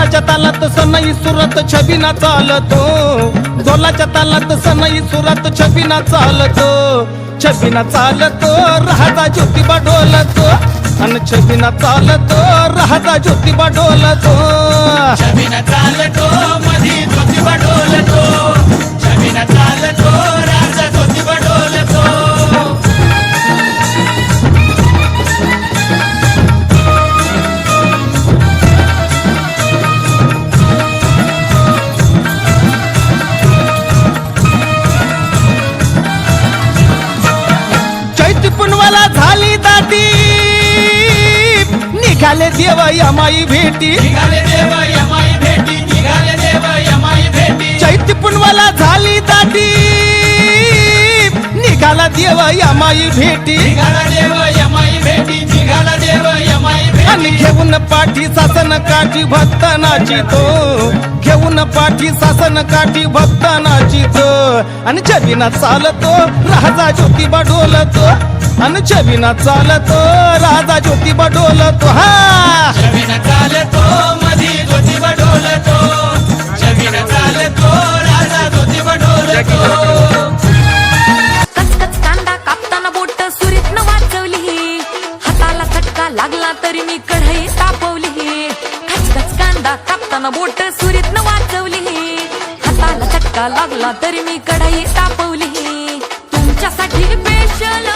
सनई सुरत छबिना चालतो. ढोलाच्या तालात सनई सुरत छबिना चालतो. छबिना चालतो राहता ज्योतिबा डोलतो अन छबिना चालतो राहता ज्योतिबा डोलतो छबिन चालतो निघाले देव यमाई भेटी. निघाले देव यमाई भेटी निघाले देव यमाई भेटी. चैत पुनवाला झाली दाटी. निघाला देव यमाई भेटी. निघाला देव काठी भक्तानाची तो. घेऊन पाठी सासन काठी भक्तानाची तो. आणि छबिना चालतो राजा ज्योतिबा डोलतो. आणि छबिना चालतो राजा ज्योतिबा डोलतो. हा! चालतो मधी ज्योतिबा डोलतो. राजा ज्योतिबा डोलतो. लागला तरी मी कचकच कांदा कापताना बोट सुरीत न वाचवली. हाताला चटका लागला तरी मी कढाई तापवली. तुमच्यासाठी स्पेशल